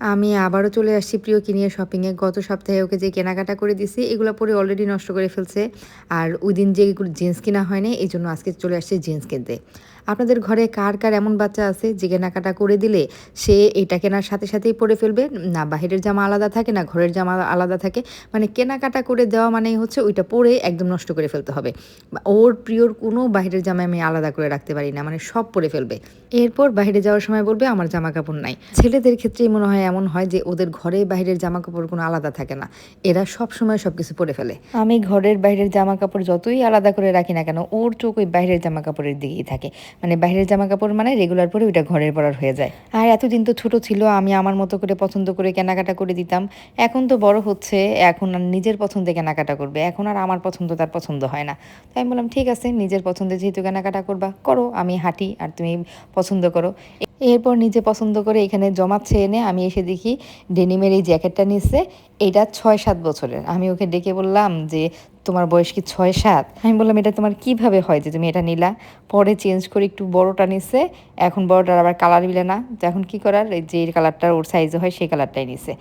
আমি আবারও চলে আসছি প্রিয় কিনিয়ে শপিংয়ে গত সপ্তাহে ওকে যে কেনাকাটা করে দিছি, এগুলো পরে অলরেডি নষ্ট করে ফেলছে। আর ওই দিন যে জিন্স কিনা হয়নি, এই জন্য আজকে চলে আসছে জিন্স কিনতে। আপনাদের ঘরে কার কার এমন বাচ্চা আছে যে কেনাকাটা করে দিলে সে এটা কেনার সাথে সাথেই পরে ফেলবে? না, বাহিরের জামা আলাদা থাকে, না ঘরের জামা আলাদা থাকে। মানে কেনাকাটা করে দেওয়া মানেই হচ্ছে ওইটা পরে একদম নষ্ট করে ফেলতে হবে। ওর প্রিয়র কোনো বাহিরের জামা আমি আলাদা করে রাখতে পারি না মানে সব পরে ফেলবে। এরপর বাইরে যাওয়ার সময় বলবে, আমার জামা কাপড় নাই। ছেলেদের ক্ষেত্রেই মনে হয় এমন হয় যে ওদের ঘরে বাইরের জামা কাপড় কোনো আলাদা থাকে না। এরা সব সময় সব কিছু পরে ফেলে। আমি ঘরের বাইরের জামা কাপড় যতই আলাদা করে রাখি না কেন, ওর চোখ ওই বাইরের জামা কাপড়ের দিকেই থাকে। মানে বাইরের জামা কাপড় মানে রেগুলার পরে ওইটা ঘরের পরার হয়ে যায়। আর এতদিন তো ছোট ছিল, আমি আমার মতো করে পছন্দ করে কেনাকাটা করে দিতাম। এখন তো বড় হচ্ছে, এখন আর নিজের পছন্দে কেনাকাটা করবে। এখন আর আমার পছন্দ তার পছন্দ হয় না। তাই আমি বললাম, ঠিক আছে, নিজের পছন্দে যেহেতু কেনাকাটা করবা, করো। আমি হাঁটি আর তুমি পছন্দ করো। এরপর নিজে পছন্দ করে এখানে জমাচ্ছে এনে আমি এসে দেখি ডেনিমের এই জ্যাকেটটা নিচ্ছে এটা ছয় সাত বছরের। আমি ওকে ডেকে বললাম যে তোমার বয়স কি ছয়, সাত? আমি বললাম, এটা তোমার কীভাবে হয় যে তুমি এটা নিলা? পরে চেঞ্জ করে একটু বড়টা নিচ্ছে এখন বড়টার আবার কালার মিলে না। তো এখন কি করার? যে কালারটা ওর সাইজে হয়, সেই কালারটাই নিছে।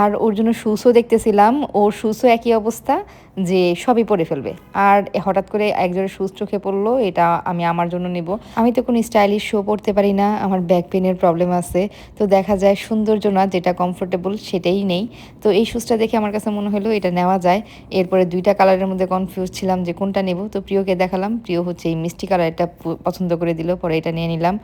আর ওর জন্য শুসও দেখতেছিলাম, ওর শুসও একই অবস্থা যে সবই পরে ফেলবে। আর হঠাৎ করে একজনের শুজ চোখে পড়ল, এটা আমি আমার জন্য নিব। আমি তো কোনো স্টাইলিশ শো পড়তে পারি না, আমার ব্যাক পেনের প্রবলেম আছে। তো দেখা যায় সৌন্দর্য না, যেটা কমফোর্টেবল সেটাই নেই। তো এই শুজটা দেখে আমার কাছে মনে হলো, এটা নেওয়া যায়। এরপরে দুইটা কালারের মধ্যে কনফিউজ ছিলাম যে কোনটা নেব। তো প্রিয়কে দেখালাম। প্রিয় হচ্ছে এই মিষ্টি কালারটা পছন্দ করে দিল, পরে এটা নিয়ে নিলাম।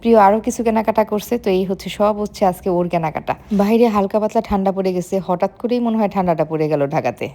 প্রিয় আরও কিছু কেনাকাটা করছে, তো এই হচ্ছে সব হচ্ছে আজকে ওর কেনাকাটা। বাইরে হালকা পাতলা ঠান্ডা পড়ে গেছে, হঠাৎ করেই মনে হয় ঠান্ডাটা পড়ে গেল ঢাকাতে।